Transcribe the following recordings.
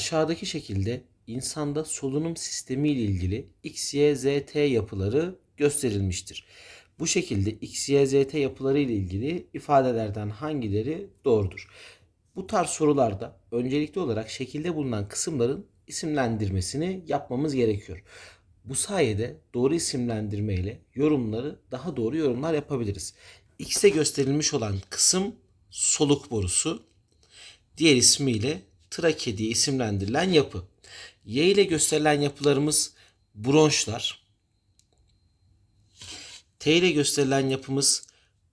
Aşağıdaki şekilde insanda solunum sistemi ile ilgili X, Y, Z, T yapıları gösterilmiştir. Bu şekilde X, Y, Z, T yapıları ile ilgili ifadelerden hangileri doğrudur? Bu tarz sorularda öncelikli olarak şekilde bulunan kısımların isimlendirmesini yapmamız gerekiyor. Bu sayede doğru isimlendirme ile yorumları daha doğru yorumlar yapabiliriz. X'te gösterilmiş olan kısım soluk borusu, diğer ismiyle trake diye isimlendirilen yapı. Y ile gösterilen yapılarımız bronşlar. T ile gösterilen yapımız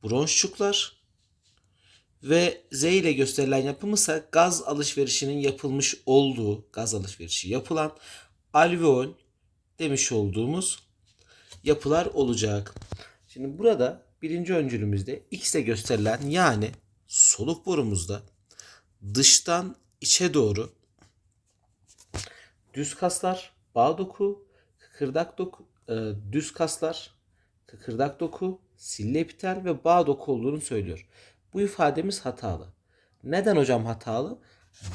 bronşçuklar. Ve Z ile gösterilen yapımızsa gaz alışverişinin yapılmış olduğu, gaz alışverişi yapılan alveol demiş olduğumuz yapılar olacak. Şimdi burada birinci öncülümüzde X ile gösterilen yani soluk borumuzda dıştan içe doğru düz kaslar, bağ doku, kıkırdak doku, e, düz kaslar, kıkırdak doku, sille ve bağ doku olduğunu söylüyor. Bu ifademiz hatalı. Neden hocam hatalı?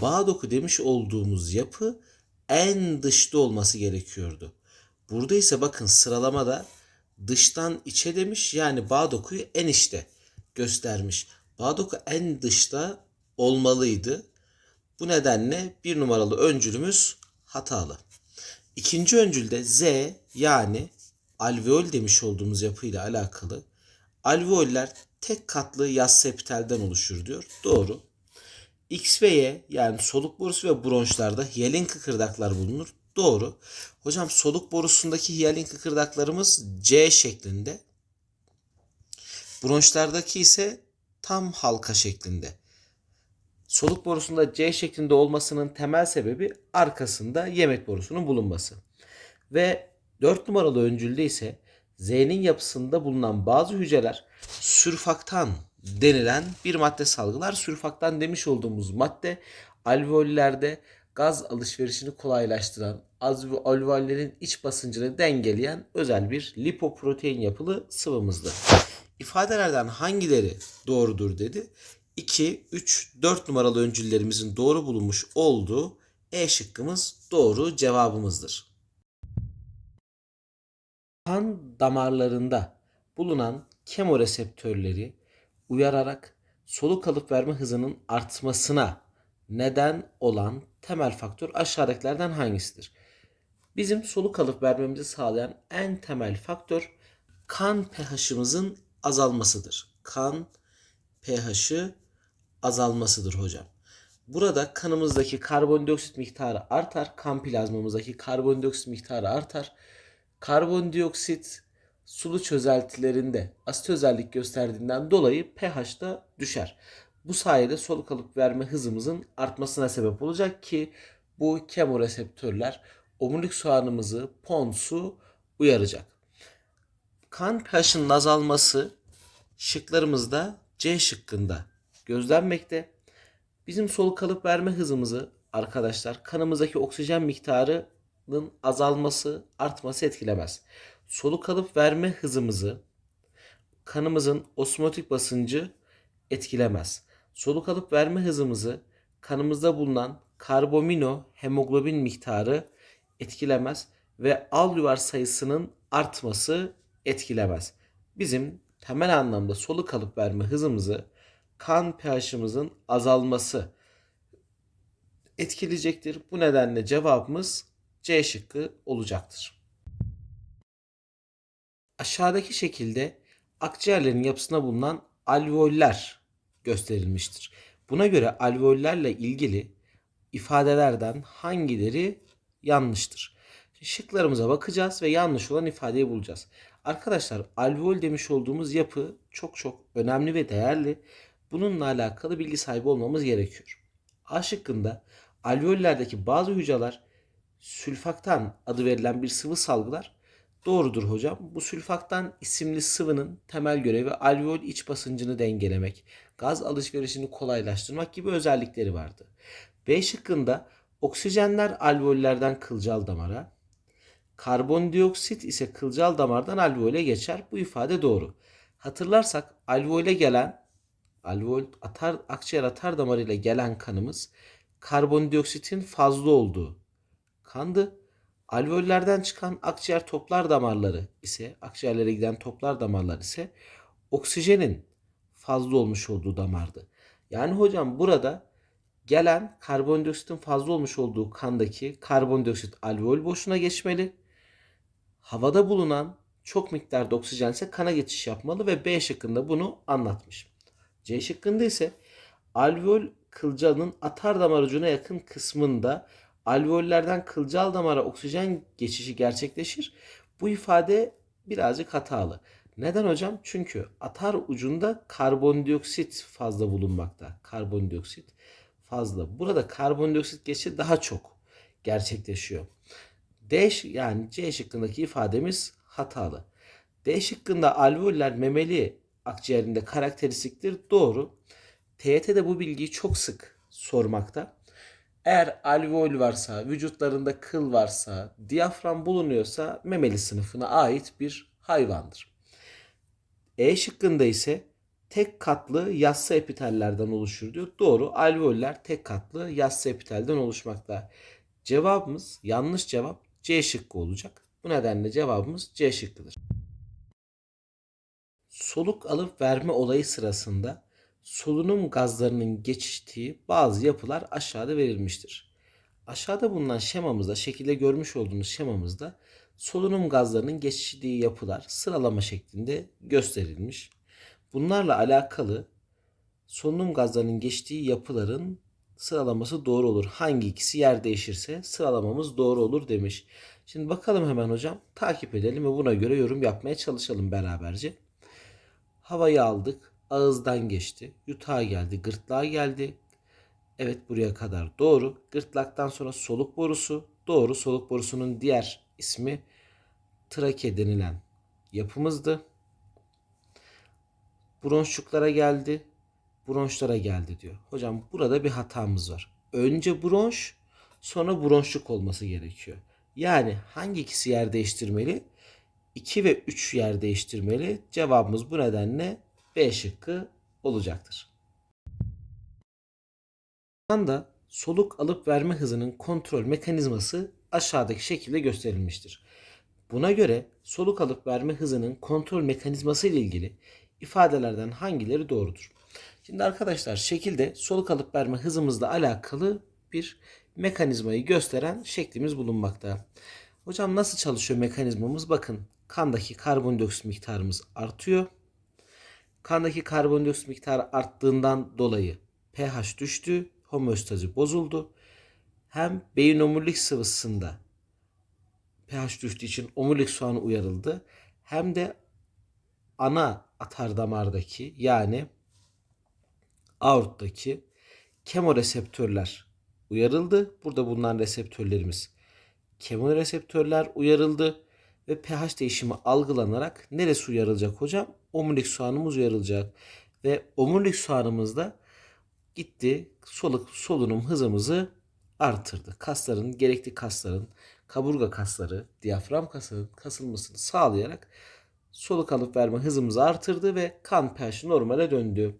Bağ doku demiş olduğumuz yapı en dışta olması gerekiyordu. Burada ise bakın sıralamada dıştan içe demiş yani bağ dokuyu en içte göstermiş. Bağ doku en dışta olmalıydı. Bu nedenle bir numaralı öncülümüz hatalı. İkinci öncülde Z yani alveol demiş olduğumuz yapıyla alakalı. Alveoller tek katlı yaz sepitelden oluşur diyor. Doğru. X ve Y yani soluk borusu ve bronşlarda hiyalin kıkırdaklar bulunur. Doğru. Hocam soluk borusundaki hiyalin kıkırdaklarımız C şeklinde. Bronşlardaki ise tam halka şeklinde. Soluk borusunda C şeklinde olmasının temel sebebi arkasında yemek borusunun bulunması. Ve 4 numaralı öncülde ise Z'nin yapısında bulunan bazı hücreler sürfaktan denilen bir madde salgılar. Sürfaktan demiş olduğumuz madde alveollerde gaz alışverişini kolaylaştıran, alveollerin iç basıncını dengeleyen özel bir lipoprotein yapılı sıvımızdır. İfadelerden hangileri doğrudur dedi. 2, 3, 4 numaralı öncüllerimizin doğru bulunmuş olduğu E şıkkımız doğru cevabımızdır. Kan damarlarında bulunan kemoreseptörleri uyararak soluk alıp verme hızının artmasına neden olan temel faktör aşağıdakilerden hangisidir? Bizim soluk alıp vermemizi sağlayan en temel faktör kan pH'ımızın azalmasıdır. Kan pH'ı azalmasıdır hocam. Burada kanımızdaki karbondioksit miktarı artar. Kan plazmamızdaki karbondioksit miktarı artar. Karbondioksit sulu çözeltilerinde asit özellik gösterdiğinden dolayı pH da düşer. Bu sayede soluk alıp verme hızımızın artmasına sebep olacak ki bu kemoreseptörler omurilik soğanımızı, ponsu uyaracak. Kan pH'ının azalması şıklarımızda C şıkkında gözlenmekte. Bizim soluk alıp verme hızımızı arkadaşlar kanımızdaki oksijen miktarının azalması, artması etkilemez. Soluk alıp verme hızımızı kanımızın osmotik basıncı etkilemez. Soluk alıp verme hızımızı kanımızda bulunan karbamino hemoglobin miktarı etkilemez ve alveolar sayısının artması etkilemez. Bizim temel anlamda soluk alıp verme hızımızı kan pH'ımızın azalması etkileyecektir. Bu nedenle cevabımız C şıkkı olacaktır. Aşağıdaki şekilde akciğerlerin yapısına bulunan alveoller gösterilmiştir. Buna göre alveollerle ilgili ifadelerden hangileri yanlıştır? Şıklarımıza bakacağız ve yanlış olan ifadeyi bulacağız. Arkadaşlar alveol demiş olduğumuz yapı çok çok önemli ve değerli. Bununla alakalı bilgi sahibi olmamız gerekiyor. A şıkkında alveollerdeki bazı hücreler sülfaktan adı verilen bir sıvı salgılar. Doğrudur hocam. Bu sülfaktan isimli sıvının temel görevi alveol iç basıncını dengelemek, gaz alışverişini kolaylaştırmak gibi özellikleri vardı. B şıkkında oksijenler alveollerden kılcal damara, karbondioksit ise kılcal damardan alveole geçer. Bu ifade doğru. Hatırlarsak alveole gelen alveol atar, akciğer atar damarıyla gelen kanımız karbondioksitin fazla olduğu kandı. Alveollerden çıkan akciğer toplar damarları ise akciğerlere giden toplar damarlar ise oksijenin fazla olmuş olduğu damardı. Yani hocam burada gelen karbondioksitin fazla olmuş olduğu kandaki karbondioksit alveol boşuna geçmeli. Havada bulunan çok miktarda oksijen ise kana geçiş yapmalı ve B şıkkında bunu anlatmış. C şıkkında ise alveol kılcalının atar damar ucuna yakın kısmında alveollerden kılcal damara oksijen geçişi gerçekleşir. Bu ifade birazcık hatalı. Neden hocam? Çünkü atar ucunda karbondioksit fazla bulunmakta. Karbondioksit fazla. Burada karbondioksit geçişi daha çok gerçekleşiyor. D yani C şıkkındaki ifademiz hatalı. D şıkkında alveoller memeli akciğerinde karakteristiktir. Doğru. TYT'de bu bilgiyi çok sık sormakta. Eğer alveol varsa, vücutlarında kıl varsa, diyafram bulunuyorsa memeli sınıfına ait bir hayvandır. E şıkkında ise tek katlı yassı epitellerden oluşur diyor. Doğru. Alveoller tek katlı yassı epitelden oluşmakta. Cevabımız yanlış cevap C şıkkı olacak. Bu nedenle cevabımız C şıkkıdır. Soluk alıp verme olayı sırasında solunum gazlarının geçiştiği bazı yapılar aşağıda verilmiştir. Aşağıda bulunan şemamızda, şekilde görmüş olduğunuz şemamızda solunum gazlarının geçiştiği yapılar sıralama şeklinde gösterilmiş. Bunlarla alakalı solunum gazlarının geçtiği yapıların sıralaması doğru olur. Hangi ikisi yer değişirse sıralamamız doğru olur demiş. Şimdi bakalım hemen hocam. Takip edelim ve buna göre yorum yapmaya çalışalım beraberce. Havayı aldık. Ağızdan geçti. Yutağa geldi. Gırtlağa geldi. Evet buraya kadar doğru. Gırtlaktan sonra soluk borusu. Doğru. Soluk borusunun diğer ismi trake denilen yapımızdı. Bronşçuklara geldi. Bronşlara geldi diyor. Hocam burada bir hatamız var. Önce bronş sonra bronşluk olması gerekiyor. Yani hangi ikisi yer değiştirmeli? 2 ve 3 yer değiştirmeli. Cevabımız bu nedenle B şıkkı olacaktır. Anda soluk alıp verme hızının kontrol mekanizması aşağıdaki şekilde gösterilmiştir. Buna göre soluk alıp verme hızının kontrol mekanizması ile ilgili ifadelerden hangileri doğrudur? Şimdi arkadaşlar şekilde soluk alıp verme hızımızla alakalı bir mekanizmayı gösteren şeklimiz bulunmakta. Hocam nasıl çalışıyor mekanizmamız? Bakın kandaki karbondioksit miktarımız artıyor. Kandaki karbondioksit miktarı arttığından dolayı pH düştü, homeostazi bozuldu. Hem beyin omurilik sıvısında pH düştüğü için omurilik soğanı uyarıldı. Hem de ana atar damardaki yani aorttaki kemoreseptörler uyarıldı. Burada bulunan reseptörlerimiz kemoreseptörler uyarıldı ve pH değişimi algılanarak neresi uyarılacak hocam? Omurilik soğanımız uyarılacak ve omurilik soğanımızda gitti soluk solunum hızımızı artırdı. Kasların gerekli kasların kaburga kasları, diyafram kasının kasılmasını sağlayarak soluk alıp verme hızımızı artırdı ve kan pH'i normale döndü.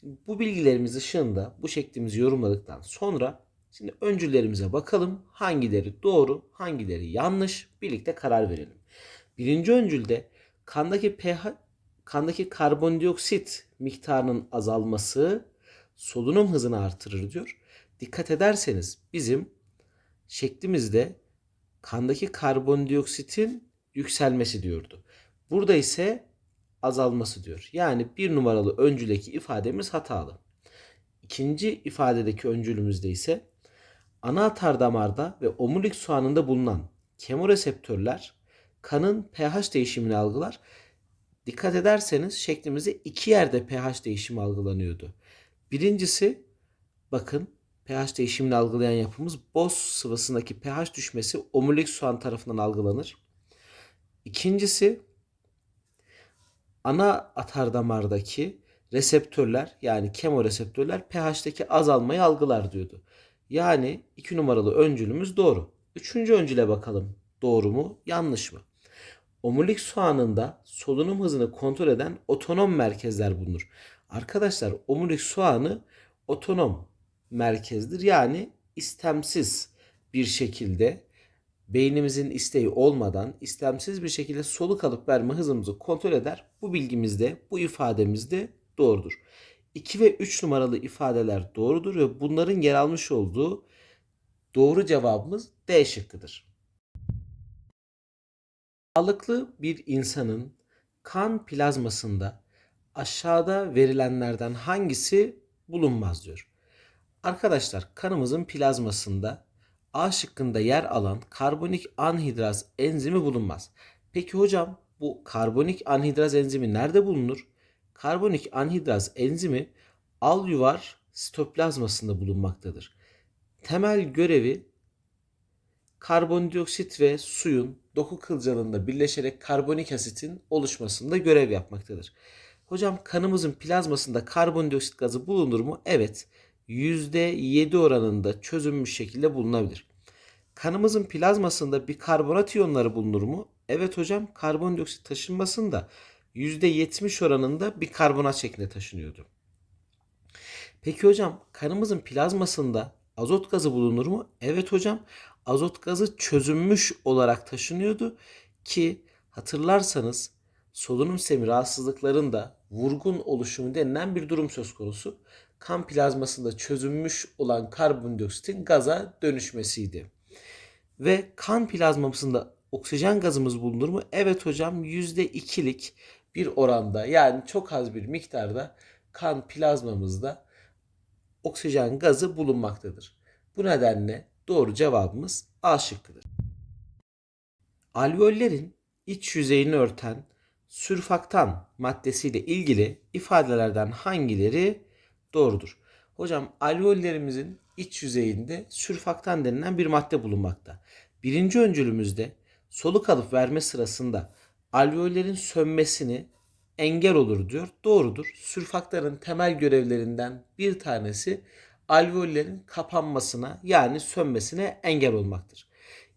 Şimdi bu bilgilerimiz ışığında bu şeklimizi yorumladıktan sonra şimdi öncüllerimize bakalım. Hangileri doğru, hangileri yanlış birlikte karar verelim. Birinci öncülde kandaki pH kandaki karbondioksit miktarının azalması solunum hızını artırır diyor. Dikkat ederseniz bizim şeklimizde kandaki karbondioksitin yükselmesi diyordu. Burada ise azalması diyor. Yani bir numaralı öncüldeki ifademiz hatalı. İkinci ifadedeki öncülümüzde ise ana atar damarda ve omurilik soğanında bulunan kemoreseptörler kanın pH değişimini algılar. Dikkat ederseniz şeklimizde iki yerde pH değişimi algılanıyordu. Birincisi bakın pH değişimini algılayan yapımız boz sıvısındaki pH düşmesi omurilik soğan tarafından algılanır. İkincisi ana atar damardaki reseptörler yani kemoreseptörler pH'teki azalmayı algılar diyordu. Yani iki numaralı öncülümüz doğru. Üçüncü öncüle bakalım. Doğru mu yanlış mı? Omurilik soğanında solunum hızını kontrol eden otonom merkezler bulunur. Arkadaşlar omurilik soğanı otonom merkezdir. Yani istemsiz bir şekilde beynimizin isteği olmadan istemsiz bir şekilde soluk alıp verme hızımızı kontrol eder. Bu bilgimiz de bu ifademiz de doğrudur. 2 ve 3 numaralı ifadeler doğrudur ve bunların yer almış olduğu doğru cevabımız D şıkkıdır. Sağlıklı bir insanın kan plazmasında aşağıda verilenlerden hangisi bulunmaz diyor. Arkadaşlar kanımızın plazmasında A şıkkında yer alan karbonik anhidraz enzimi bulunmaz. Peki hocam bu karbonik anhidraz enzimi nerede bulunur? Karbonik anhidraz enzimi alüvar sitoplazmasında bulunmaktadır. Temel görevi karbondioksit ve suyun doku kılcalığında birleşerek karbonik asitin oluşmasında görev yapmaktadır. Hocam kanımızın plazmasında karbondioksit gazı bulunur mu? Evet. %7 oranında çözünmüş şekilde bulunabilir. Kanımızın plazmasında bir karbonat iyonları bulunur mu? Evet hocam karbondioksit taşınmasında %70 oranında bir karbonat şeklinde taşınıyordu. Peki hocam kanımızın plazmasında azot gazı bulunur mu? Evet hocam azot gazı çözünmüş olarak taşınıyordu ki hatırlarsanız solunum sistemi rahatsızlıklarında vurgun oluşumu denilen bir durum söz konusu. Kan plazmasında çözünmüş olan karbondioksitin gaza dönüşmesiydi. Ve kan plazmasında oksijen gazımız bulunur mu? Evet hocam %2'lik bir oranda yani çok az bir miktarda kan plazmamızda oksijen gazı bulunmaktadır. Bu nedenle doğru cevabımız A şıkkıdır. Alveollerin iç yüzeyini örten sürfaktan maddesiyle ilgili ifadelerden hangileri doğrudur? Hocam alveollerimizin iç yüzeyinde sürfaktan denilen bir madde bulunmakta. Birinci öncülümüzde soluk alıp verme sırasında alveollerin sönmesini engel olur diyor. Doğrudur. Sürfaktanın temel görevlerinden bir tanesi alveollerin kapanmasına yani sönmesine engel olmaktır.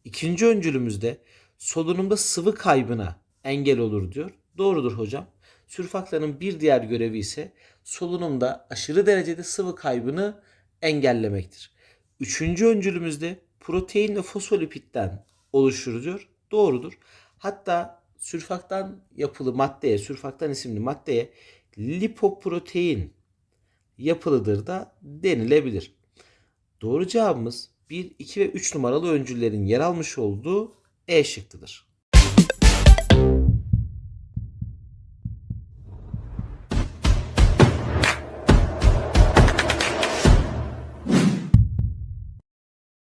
İkinci öncülümüzde solunumda sıvı kaybına engel olur diyor. Doğrudur hocam. Sürfaktanın bir diğer görevi ise solunumda aşırı derecede sıvı kaybını engellemektir. Üçüncü öncülümüzde protein ve fosfolipitten oluşur diyor. Doğrudur. Hatta sürfaktan yapılı maddeye, sürfaktan isimli maddeye lipoprotein yapılıdır da denilebilir. Doğru cevabımız 1, 2 ve 3 numaralı öncüllerin yer almış olduğu E şıkkıdır.